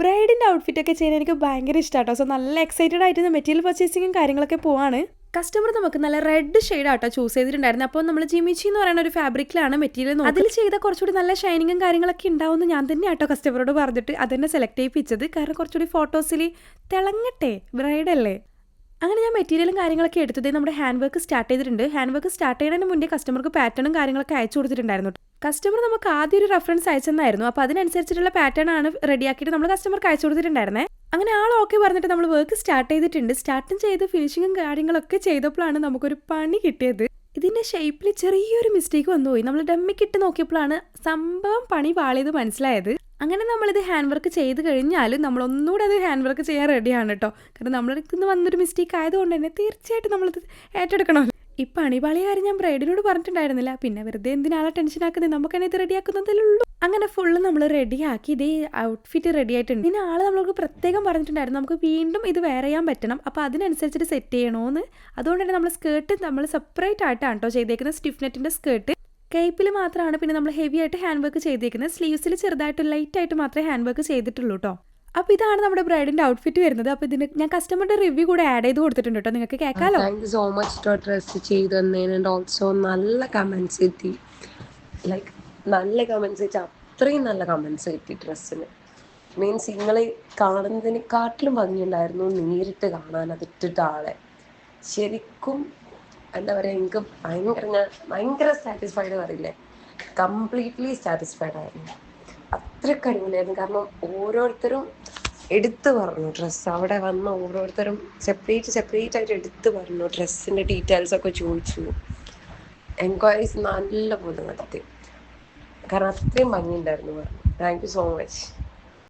ബ്രൈഡിന്റെ outfit ഒക്കെ ചെയ്യാൻ എനിക്ക് ഭയങ്കര ഇഷ്ടമാട്ടോ സോ നല്ല എക്സൈറ്റഡ് ആയിട്ട് മെറ്റീരിയൽ പർച്ചേസിങ്ങും കാര്യങ്ങളൊക്കെ പോവാണ്. കസ്റ്റമർ നമുക്ക് നല്ല റെഡ് ഷെയ്ഡ് ആട്ടോ ചൂസ് ചെയ്തിട്ടുണ്ടായിരുന്നു. അപ്പോൾ നമ്മൾ ജിമിച്ചി എന്ന് പറയുന്ന ഒരു ഫാബ്രിക്കിലാണ് മെറ്റീരിയൽ അതിൽ ചെയ്ത കുറച്ചുകൂടി നല്ല ഷൈനിങ്ങും കാര്യങ്ങളൊക്കെ ഉണ്ടാവുമെന്ന് ഞാൻ തന്നെ ആട്ടോ കസ്റ്റമറോട് പറഞ്ഞിട്ട് അത് തന്നെ സെലക്ട് ചെയ്യിപ്പിച്ചത്. കാരണം കുറച്ചുകൂടി ഫോട്ടോസിൽ തിളങ്ങട്ടെ ബ്രൈഡ് അല്ലേ? അങ്ങനെ ഞാൻ മെറ്റീരിയലും കാര്യങ്ങളൊക്കെ എടുത്തത് നമ്മുടെ ഹാൻഡ് വർക്ക് സ്റ്റാർട്ട് ചെയ്തിട്ടുണ്ട്. ഹാൻഡ് വർക്ക് സ്റ്റാർട്ട് ചെയ്യുന്നതിന് മുന്നേ കസ്റ്റമർക്ക് പാറ്റേണും കാര്യങ്ങളൊക്കെ അയച്ചു കൊടുത്തിട്ടുണ്ടായിരുന്നു കസ്റ്റമർ നമുക്ക് ആദ്യം ഒരു റെഫറൻസ് അയച്ചെന്നായിരുന്നു. അപ്പോൾ അതിനനുസരിച്ചിട്ടുള്ള പാറ്റേൺ ആണ് റെഡിയാക്കിയിട്ട് നമ്മൾ കസ്റ്റമർക്ക് അയച്ചു കൊടുത്തിട്ടുണ്ടായിരുന്നേ. അങ്ങനെ ആൾ ഓക്കെ പറഞ്ഞിട്ട് നമ്മൾ വർക്ക് സ്റ്റാർട്ട് ചെയ്തിട്ടുണ്ട്. സ്റ്റാർട്ടും ചെയ്ത് ഫിനിഷിങ്ങും കാര്യങ്ങളൊക്കെ ചെയ്തപ്പോഴാണ് നമുക്കൊരു പണി കിട്ടിയത്. ഇതിന്റെ ഷേപ്പിൽ ചെറിയൊരു മിസ്റ്റേക്ക് വന്നുപോയി. നമ്മൾ ഡമ്മിക്കിട്ട് നോക്കിയപ്പോഴാണ് സംഭവം പണി പാളിയത് മനസ്സിലായത്. അങ്ങനെ നമ്മളിത് ഹാൻഡ് വർക്ക് ചെയ്ത് കഴിഞ്ഞാലും നമ്മൾ ഒന്നുകൂടെ അത് ഹാൻഡ് വർക്ക് ചെയ്യാൻ റെഡിയാണ് കേട്ടോ കാരണം അടുത്ത് നിന്ന് വന്നൊരു മിസ്റ്റേക്ക് ആയതുകൊണ്ട് തന്നെ തീർച്ചയായിട്ടും നമ്മളിത് ഏറ്റെടുക്കണമല്ലോ. ഈ അണിപാളി കാര്യം ഞാൻ ബ്രൈഡിനോട് പറഞ്ഞിട്ടുണ്ടായിരുന്നില്ല. പിന്നെ വെറുതെ എന്തിനാളെ ടെൻഷൻ ആക്കുന്നത്? നമുക്ക് തന്നെ ഇത് റെഡിയാക്കുന്നതല്ലേ ഉള്ളൂ. അങ്ങനെ ഫുള്ള് നമ്മൾ റെഡിയാക്കി ഇതേ ഔട്ട്ഫിറ്റ് റെഡി ആയിട്ടുണ്ട്. പിന്നെ ആൾ നമ്മൾക്ക് പ്രത്യേകം പറഞ്ഞിട്ടുണ്ടായിരുന്നു. നമുക്ക് വീണ്ടും ഇത് വെയർ ചെയ്യാൻ പറ്റണം. അപ്പോൾ അതിനനുസരിച്ചിട്ട് സെറ്റ് ചെയ്യണമെന്ന് അതുകൊണ്ട് തന്നെ നമ്മൾ സ്കേർട്ട് നമ്മൾ സെപ്പറേറ്റ് ആയിട്ടാണ് കേട്ടോ ചെയ്തേക്കുന്നത്. സ്റ്റിഫ് നെറ്റിന്റെ സ്കേർട്ട് കേപ്പിൽ മാത്രമാണ് പിന്നെ നമ്മൾ ഹെവി ആയിട്ട് ഹാൻഡ് വർക്ക് ചെയ്തേക്കുന്നത് സ്ലീവ്സിൽ ചെറുതായിട്ട് ലൈറ്റ് ആയിട്ട് മാത്രമേ ഹാൻഡ് വർക്ക് ചെയ്തിട്ടുള്ളൂ കേട്ടോ അപ്പോൾ ഇതാണ് നമ്മുടെ ബ്രൈഡിന്റെ ഔട്ട്ഫിറ്റ് വരുന്നത്. അപ്പോൾ ഇതിന് ഞാൻ കസ്റ്റമറുടെ റിവ്യൂ കൂടെ ആഡ് ചെയ്ത് കൊടുത്തിട്ടുണ്ട് കേട്ടോ നിങ്ങൾക്ക് you so much to dress ചെയ്തു ഓൾസോ നല്ല കമന്റ്സ് എത്തി ലൈക്ക് നല്ല കമന്റ്സ് അത്രയും നല്ല കമന്റ്സ് കിട്ടി ഡ്രസ്സിന് മീൻസ് നിങ്ങൾ കാണുന്നതിനെക്കാട്ടിലും ഭംഗിയുണ്ടായിരുന്നു. നേരിട്ട് കാണാൻ അതിട്ടിട്ട ആളെ ശരിക്കും എന്താ പറയുക എനിക്ക് ഭയങ്കര ഭയങ്കര സാറ്റിസ്ഫൈഡ് പറയില്ലേ? കംപ്ലീറ്റ്ലി സാറ്റിസ്ഫൈഡ് ആയിരുന്നു. അത്രയ്ക്ക് അടിപൊളിയായിരുന്നു. കാരണം ഓരോരുത്തരും എടുത്തു പറഞ്ഞു ഡ്രസ്സ് അവിടെ വന്ന ഓരോരുത്തരും സെപ്പറേറ്റ് സെപ്പറേറ്റ് ആയിട്ട് എടുത്തു പറഞ്ഞു ഡ്രസ്സിന്റെ ഡീറ്റെയിൽസ് ഒക്കെ ചോദിച്ചു. എൻക്വയറീസ് നല്ല പോലെ നടത്തി. കാരണം അത്രയും ഭംഗിയുണ്ടായിരുന്നു പറഞ്ഞു. Thank you so much